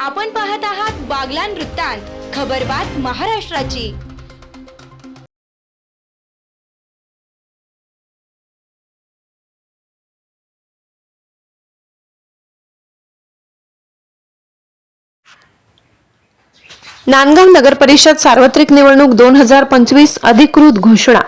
आपण पाहत आहात बागलान वृत्तांत खबरबात महाराष्ट्राची. नांदगाव नगर परिषद सार्वत्रिक निवडणूक दोन हजार पंचवीस अधिकृत घोषणा.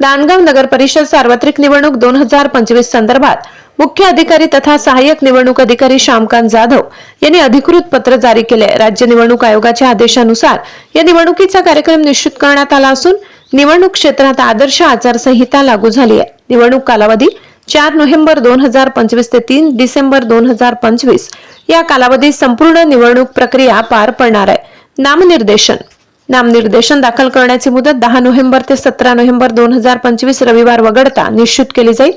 नांदगाव नगर परिषद सार्वत्रिक निवडणूक दोन हजार पंचवीस संदर्भात मुख्य अधिकारी तथा सहाय्यक निवडणूक अधिकारी श्यामकांत जाधव यांनी अधिकृत पत्र जारी केले. राज्य निवडणूक आयोगाच्या आदेशानुसार या निवडणुकीचा कार्यक्रम निश्चित करण्यात आला असून निवडणूक क्षेत्रात आदर्श आचारसंहिता लागू झाली आहे. निवडणूक कालावधी चार नोव्हेंबर दोन हजार पंचवीस ते तीन डिसेंबर दोन हजार पंचवीस या कालावधीत संपूर्ण निवडणूक प्रक्रिया पार पडणार आहे. नामनिर्देशन नामनिर्देशन दाखल करण्याची मुदत दहा नोव्हेंबर ते सतरा नोव्हेंबर दोन हजार पंचवीस रविवार वगळता निश्चित केली जाईल.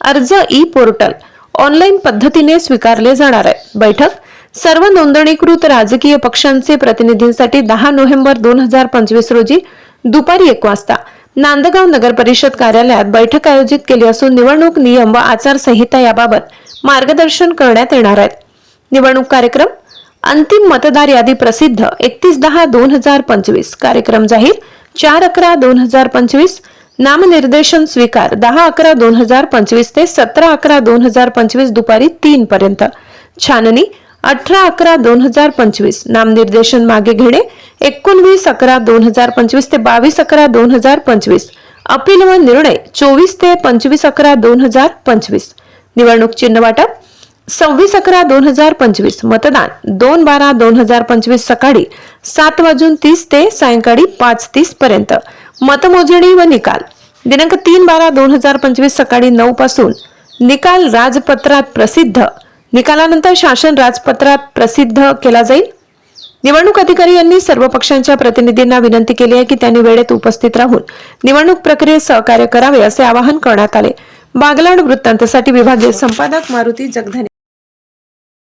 अर्ज ई पोर्टल ऑनलाईन पद्धतीने स्वीकारले जाणार आहे. बैठक सर्व नोंदणीकृत राजकीय पक्षांचे प्रतिनिधींसाठी दहा नोव्हेंबर दोन हजार पंचवीस रोजी दुपारी एक वाजता नांदगाव नगर परिषद कार्यालयात बैठक आयोजित केली असून निवडणूक नियम व आचारसंहिता याबाबत मार्गदर्शन करण्यात येणार आहे. निवडणूक कार्यक्रम अंतिम मतदार यादी प्रसिद्ध एकतीस दहा दोन हजार पंचवीस. कार्यक्रम जाहीर चार अकरा दोन हजार पंचवीस. नामनिर्देशन स्वीकार दहा अकरा दोन हजार पंचवीस ते सतरा अकरा दोन हजार पंचवीस दुपारी तीन पर्यंत. छाननी अठरा अकरा दोन हजार पंचवीस. नामनिर्देशन मागे घेणे एकोणवीस अकरा दोन हजार पंचवीस ते बावीस अकरा दोन हजार पंचवीस. अपील व निर्णय चोवीस ते पंचवीस अकरा दोन हजार पंचवीस. निवडणूक चिन्ह वाटप सव्वीस अकरा दोन हजार पंचवीस मतदान दोन बारा दोन हजार पंचवीस सकाळी सात वाजून तीस ते सायंकाळी पाच तीस पर्यंत. मतमोजणी व निकाल. दिनांक तीन बारा दोन हजार पंचवीस सकाळी नऊ पासून निकाल राजपत्रात प्रसिद्ध. निकालानंतर शासन राजपत्रात प्रसिद्ध केला जाईल. निवडणूक अधिकारी यांनी सर्व पक्षांच्या प्रतिनिधींना विनंती केली आहे की त्यांनी वेळेत उपस्थित राहून निवडणूक प्रक्रियेत सहकार्य करावे असे आवाहन करण्यात आले. बागलाण वृत्तांतसाठी विभागीय संपादक मारुती जगधने.